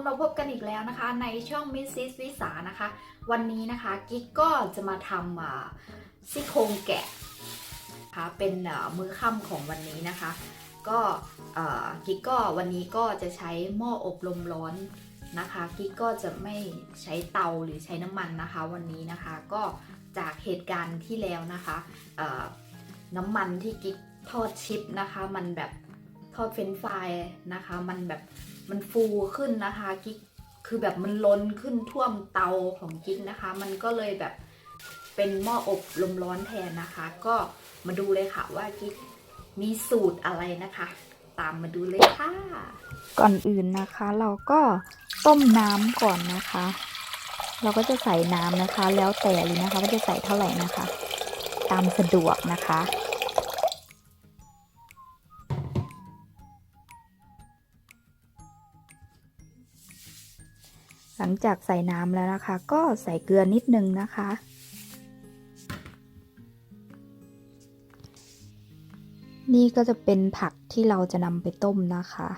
นมาพบกันอีกแล้วนะคะ ในช่องมิสซิสวิสานะคะ วันนี้นะคะกิ๊กก็จะมาทำซี่โครงแกะนะคะเป็นมื้อค่ำของวันนี้นะคะ ก็กิ๊กก็วันนี้ก็จะใช้หม้ออบลมร้อนนะคะกิ๊กก็จะไม่ใช้เตาหรือใช้น้ำมันนะคะ วันนี้นะคะก็จากเหตุการณ์ที่แล้วนะคะน้ำมันที่กิ๊กทอดชิปนะคะ มันแบบทอดเฟรนฟรายนะคะ มันแบบ มันฟูขึ้นนะคะกิ๊กคือแบบมันล้นขึ้นท่วมเตาของกิ๊กนะคะ มันก็เลยแบบเป็นหม้ออบลมร้อนแทนนะคะ ก็มาดูเลยค่ะว่ากิ๊กมีสูตรอะไรนะคะ ตามมาดูเลยค่ะ ก่อนอื่นนะคะ เราก็ต้มน้ำก่อนนะคะ เราก็จะใส่น้ำนะคะ แล้วแต่เลยนะคะว่าจะใส่เท่าไหร่นะคะ ตามสะดวกนะคะ หลังจากใส่น้ำแล้วนะคะ ก็ใส่เกลือนิดนึงนะคะ นี่ก็จะเป็นผักที่เราจะนำไปต้มนะคะ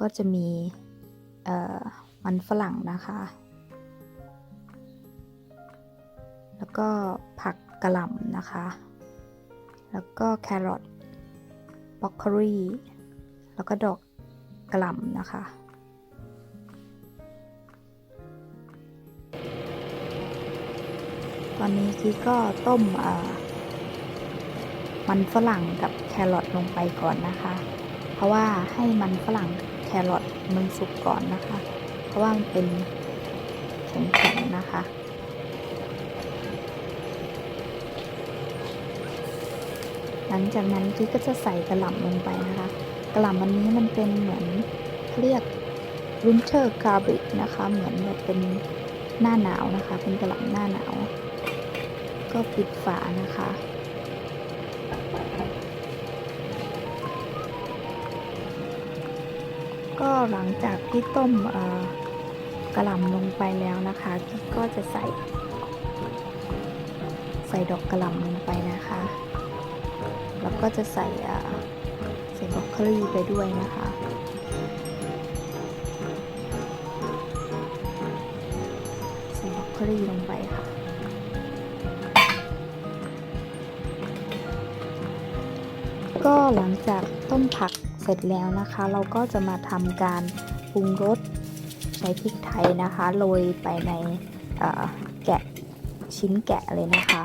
ก็จะมีมันฝรั่งนะคะ แล้วก็ผักกระหล่ำนะคะ แล้วก็แครอทบรอกโคลีแล้วก็ดอกกระหล่ำนะคะ ตอนนี้กี้ก็ต้มมันฝรั่งกับแครอทลงไปก่อนนะคะ เพราะว่าให้มันฝรั่งแครอทมันสุกก่อนนะคะ เพราะว่ามันเป็นแข็งๆนะคะหลังจากนั้นกี้ก็จะใส่กระหล่ำลงไปนะคะ กระหล่ำอันนี้มันเป็นเหมือนเรียก winter garlic นะคะ เหมือนแบบเป็นหน้าหนาวนะคะ เป็นกระหล่ำหน้าหนาว ก็ปิดฝานะคะ ก็หลังจากที่ต้มกระหล่ำลงไปแล้วนะคะก็จะใส่ ใส่ดอกกระหล่ำลงไปนะคะ แล้วก็จะใส่ใส่บรอกโคลีไปด้วยนะคะใส่บรอกโคลีลงไปค่ะ ก็หลังจากต้มผักเสร็จแล้วนะคะ เราก็จะมาทำการปรุงรสใช้พริกไทยนะคะโรยไปในแกะชิ้นแกะเลยนะคะ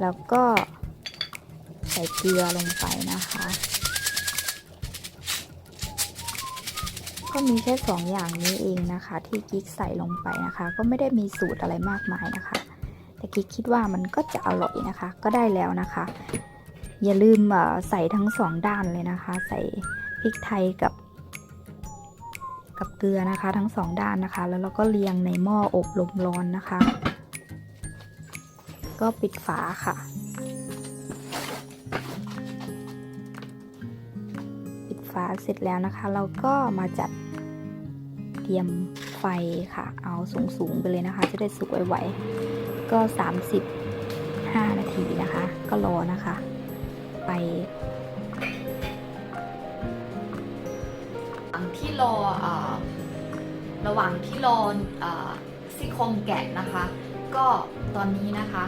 แล้วก็ใส่เกลือลงไปนะคะ ก็มีแค่สองอย่างนี้เองนะคะ ที่กิ๊กใส่ลงไปนะคะ ก็ไม่ได้มีสูตรอะไรมากมายนะคะ แต่กิ๊กคิดว่ามันก็จะอร่อยนะคะ ก็ได้แล้วนะคะ อย่าลืมใส่ทั้งสองด้านเลยนะคะ ใส่พริกไทยกับกับเกลือนะคะ ทั้งสองด้านนะคะ แล้วเราก็เรียงในหม้ออบลมร้อนนะคะ ก็ปิดฝาค่ะ ปิดฝาเสร็จแล้วนะคะ เราก็มาจัดเตรียมไฟค่ะ เอาสูงๆไปเลยนะคะ จะได้สุกไวๆก็35นาทีนะคะ ก็รอนะคะ ไประหว่างที่รออระหว่างที่รออซี่โครงแกะนะคะ ก็ตอนนี้นะคะ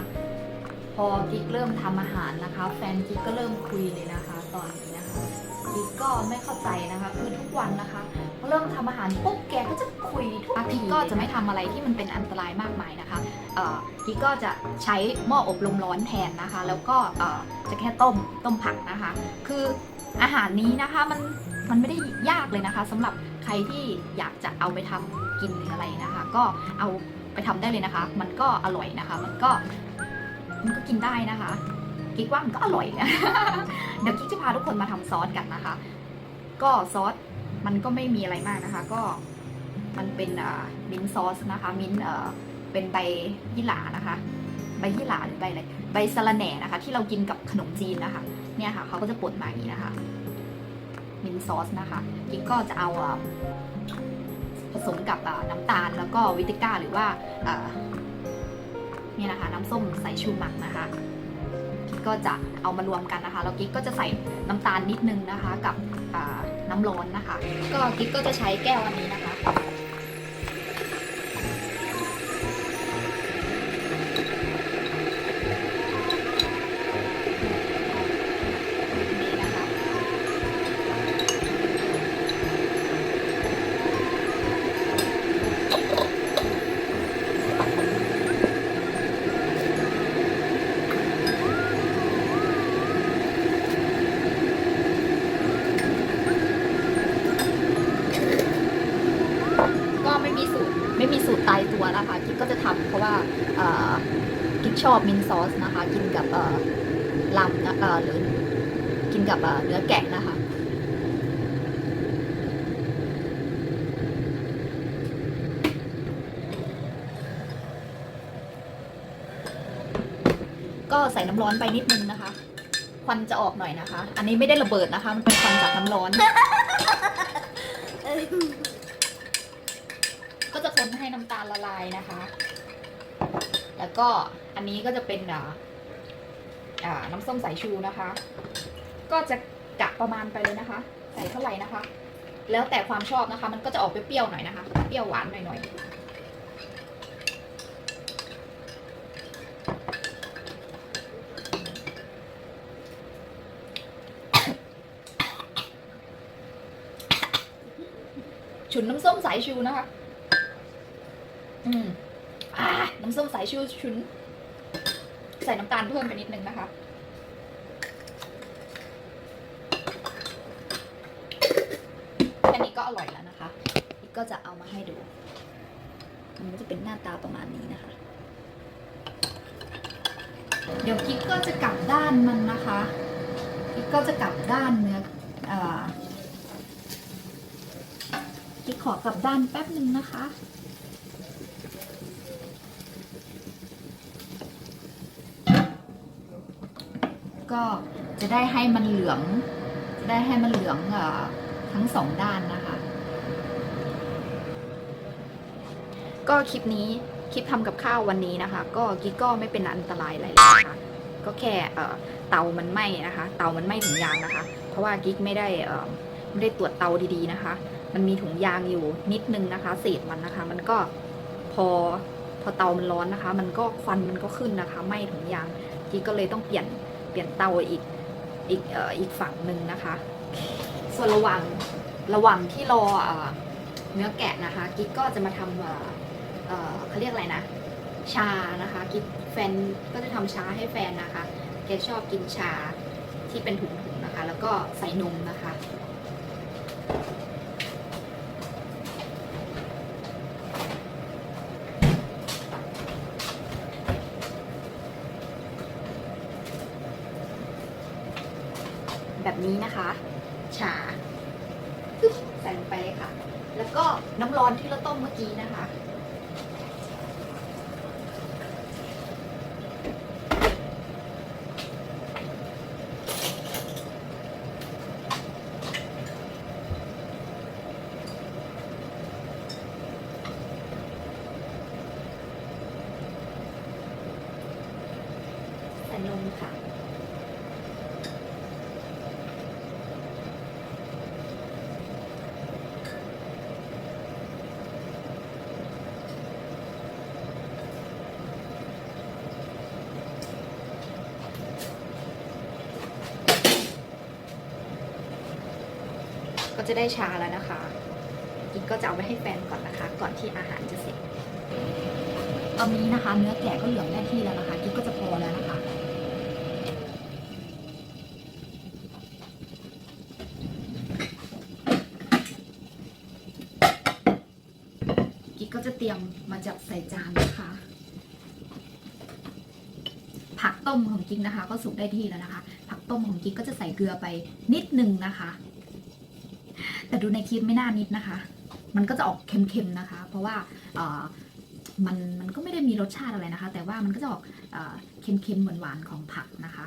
พอกิ๊กเริ่มทำอาหารนะคะ แฟนกิ๊กก็เริ่มคุยเลยนะคะ ตอนนี้นะคะ กิ๊กก็ไม่เข้าใจนะคะ คือทุกวันนะคะพอเริ่มทำอาหารปุ๊บแกก็จะคุยทุกทีก็จะไม่ทำอะไรที่มันเป็นอันตรายมากมายนะคะเอ่อกิ๊กก็จะใช้หม้ออบลมร้อนแทนนะคะ แล้วก็เอ่อจะแค่ต้มต้มผักนะคะ คืออาหารนี้นะคะมันมันไม่ได้ยากเลยนะคะสำหรับใครที่อยากจะเอาไปทำกินหรืออะไรนะคะ ก็เอาไปทำได้เลยนะคะ มันก็อร่อยนะคะ มันก็มันก็กินได้นะคะกิ๊กว่ามันก็อร่อยนะเดี๋ยวกิ๊กจะพาทุกคนมาทำซอสกันนะคะ ก็ซอสมันก็ไม่มีอะไรมากนะคะ ก็มันเป็นมิ้นซอสนะคะ มิ้นเป็นใบยี่หร่านะคะ ใบยี่หร่าหรือใบอะไรใบสะระแหน่นะคะ ที่เรากินกับขนมจีนนะคะ เนี่ยค่ะเขาก็จะป่นมาอย่างนี้นะคะ มิ้นซอสนะคะกิ๊กก็จะเอาผสมกับน้ำตาลแล้วก็วิติก้าหรือว่าเนี่ยนะคะ น้ำส้มสายชูหมักนะคะ ก็จะเอามารวมกันนะคะแล้วกิ๊กก็จะใส่น้ำตาลนิดนึงนะคะ กับน้ำร้อนนะคะ ก็กิ๊กก็จะใช้แก้วอันนี้นะคะ นี่นะคะ ก็ไม่มีสูตรไม่มีสูตรตายตัวนะคะกิ๊กก็จะทำเพราะว่าเอ่อกิ๊ก ชอบมินซอสนะคะ กินกับเอ่อลำนะเอ่อหรือกินกับเอ่อเนื้อแกะนะคะก็ใส่น้ำร้อนไปนิดนึงนะคะ ควันจะออกหน่อยนะคะ อันนี้ไม่ได้ระเบิดนะคะ มันเป็นควันจากน้ำร้อน ก็จะคนให้น้ำตาลละลายนะคะ แล้วก็อันนี้ก็จะเป็นอ่าน้ำส้มสายชูนะคะ ก็จะกะประมาณไปเลยนะคะ ใส่เท่าไหร่นะคะ แล้วแต่ความชอบนะคะ มันก็จะออกเปรี้ยวๆหน่อยนะคะ เปรี้ยวหวานหน่อยๆฉุนน้ำส้มสายชูนะคะ อืมอ่า น้ำส้มสายชูชุน ใส่น้ำตาลเพิ่มไปนิดนึงนะคะ แค่นี้ก็อร่อยแล้วนะคะ อีกก็จะเอามาให้ดู มันก็จะเป็นหน้าตาประมาณนี้นะคะ เดี๋ยวกิ๊กก็จะกลับด้านมันนะคะกิ๊กก็จะกลับด้านเนื้อเอ่อกิ๊กขอกลับด้านแป๊บหนึ่งนะคะ ก็จะได้ให้มันเหลือง จะได้ให้มันเหลืองอทั้งสองด้านนะคะ ก็คลิปนี้คลิปทำกับข้าววันนี้นะคะ ก็กิ๊กก็ไม่เป็นอันตรายอะไรเลยนะคะก็แค่เตามันไหม้นะคะ เตามันไหม้ถุงยางนะคะ เพราะว่ากิ๊กไม่ได้ไม่ได้ตรวจเตาดีๆนะคะ มันมีถุงยางอยู่นิดนึงนะคะเศษมันนะคะ มันก็พอพอเตามันร้อนนะคะ มันก็ควันมันก็ขึ้นนะคะไหม้ถุงยางกิ๊กก็เลยต้องเปลี่ยน เปลี่ยนเตาอีกอีกเอ่ออีกฝั่งหนึ่งนะคะ ส่วนระหว่างระหว่างที่รอเนื้อแกะนะคะกิ๊กก็จะมาทำเออเอ่อเขาเรียกอะไรนะ ชานะคะกิ๊กแฟนก็จะทำชาให้แฟนนะคะแกชอบกินชาที่เป็นถุงๆนะคะ แล้วก็ใส่นมนะคะ แบบนี้นะคะชาปึ๊บใส่ลงไปเลยค่ะ แล้วก็น้ำร้อนที่เราต้มเมื่อกี้นะคะ ใส่นมค่ะ จะได้ชาแล้วนะคะกิ๊กก็จะเอาไปให้แฟนก่อนนะคะ ก่อนที่อาหารจะเสร็จ ตอนนี้นะคะ เนื้อแกะก็เหลืองได้ที่แล้วนะคะ กิ๊กก็จะพอแล้วนะคะกิ๊กก็จะเตรียมมาจับใส่จานนะคะ ผักต้มของกิ๊กนะคะ ก็สุกได้ที่แล้วนะคะ ผักต้มของกิ๊กก็จะใส่เกลือไปนิดนึงนะคะ แต่ดูในคลิปไม่น่านิดนะคะ มันก็จะออกเค็มๆนะคะ เพราะว่ามันมันก็ไม่ได้มีรสชาติอะไรนะคะ แต่ว่ามันก็จะออกเค็มๆหวานๆของผักนะคะ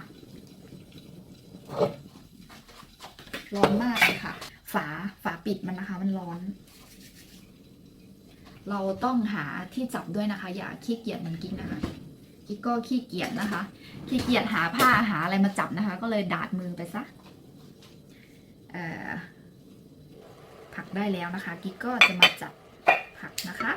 ร้อนมากเลยค่ะ ฝาฝาปิดมันนะคะ มันร้อน เราต้องหาที่จับด้วยนะคะ อย่าขี้เกียจมือนกิ๊กนะคะกิ๊กก็ขี้เกียจนะคะ ขี้เกียจหาผ้าหาอะไรมาจับนะคะ ก็เลยดาดมือไปซะ เอ่อ ผักได้แล้วนะคะ กิ๊กก็จะมาจับผักนะคะ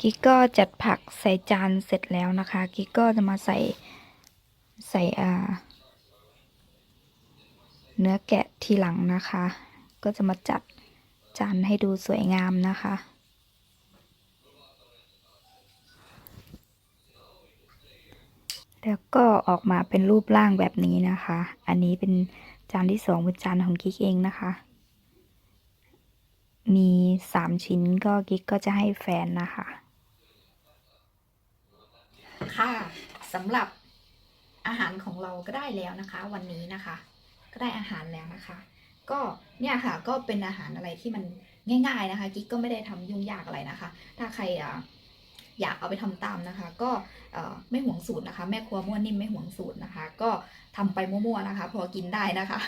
กิ๊กก็จัดผักใส่จานเสร็จแล้วนะคะ กิ๊กก็จะมาใส่ใส่อ่า เนื้อแกะทีหลังนะคะ ก็จะมาจัดจานให้ดูสวยงามนะคะ แล้วก็ออกมาเป็นรูปร่างแบบนี้นะคะ อันนี้เป็นจานที่สองเป็นจานของกิ๊กเองนะคะ มีสามชิ้นก็กิ๊กก็จะให้แฟนนะคะ ค่ะสำหรับอาหารของเราก็ได้แล้วนะคะ วันนี้นะคะ ก็ได้อาหารแล้วนะคะ ก็เนี่ยค่ะก็เป็นอาหารอะไรที่มันง่าย ๆนะคะ กิ๊กก็ไม่ได้ทำยุ่งยากอะไรนะคะ ถ้าใครอยากเอาไปทำตามนะคะ ก็ไม่ห่วงสูตรนะคะ แม่ครัวมั่วนิ่มไม่ห่วงสูตรนะคะ ก็ทำไปมั่วๆนะคะ พอกินได้นะคะ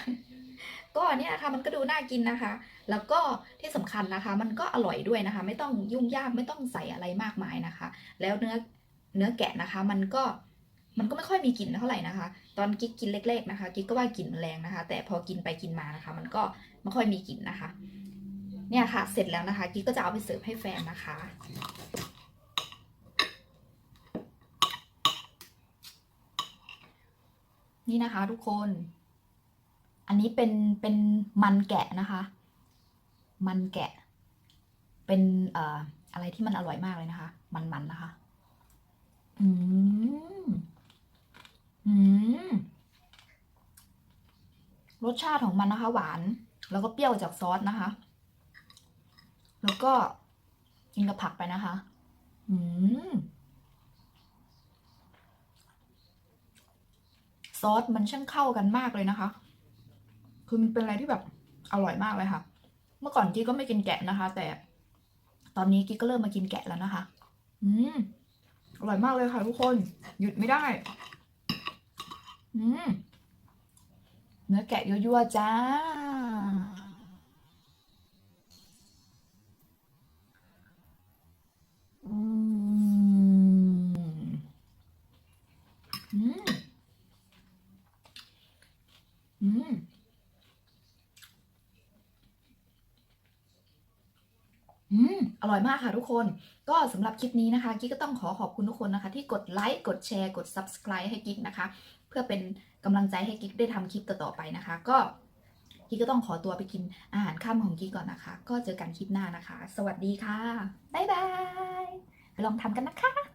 ก็เนี่ยนะคะมันก็ดูน่ากินนะคะ แล้วก็ที่สำคัญนะคะ มันก็อร่อยด้วยนะคะ ไม่ต้องยุ่งยากไม่ต้องใส่อะไรมากมายนะคะ แล้วเนื้อเนื้อแกะนะคะ มันก็ มันก็ไม่ค่อยมีกลิ่นเท่าไหร่นะคะ ตอนกิ๊กกินเล็ก ๆนะคะ กิ๊กก็ว่ากลิ่นมันแรงนะคะ แต่พอกินไปกินมานะคะ มันก็ไม่ค่อยมีกลิ่นนะคะ เนี่ยค่ะ เสร็จแล้วนะคะ กิ๊กก็จะเอาไปเสิร์ฟให้แฟนนะคะ นี่นะคะ ทุกคน อันนี้เป็นเป็นมันแกะนะคะ มันแกะ เป็นเอ่ออะไรที่มันอร่อยมากเลยนะคะ มันๆนะคะ อืม อืม ร สชาติของมันนะคะ หวาน แล้วก็เปรี้ยวจากซอสนะคะ แล้วก็กินกับผักไปนะคะ อืมซอสมันช่างเข้ากันมากเลยนะคะ คือมันเป็นอะไรที่แบบอร่อยมากเลยค่ะ เมื่อก่อนกิ๊กก็ไม่กินแกะนะคะ แต่ตอนนี้กิ๊กก็เริ่มมากินแกะแล้วนะคะ อืม อร่อยมากเลยค่ะทุกคน หยุดไม่ได้ อืม เนื้อแกะยั่วๆจ้า อืม อืม อืม อืม อร่อยมากค่ะทุกคน ก็สำหรับคลิปนี้นะคะ กิ๊กก็ต้องขอขอบคุณทุกคนนะคะ ที่กดไลค์ กดแชร์ กด Subscribe ให้กิ๊กนะคะ พื่อเป็นกำลังใจให้กิ๊กได้ทำคลิปต่อๆไปนะคะ ก็กิ๊กก็ต้องขอตัวไปกินอาหารค่ำของกิ๊กก่อนนะคะ ก็เจอกันคลิปหน้านะคะ สวัสดีค่ะบ๊ายบายไปลองทำกันนะคะ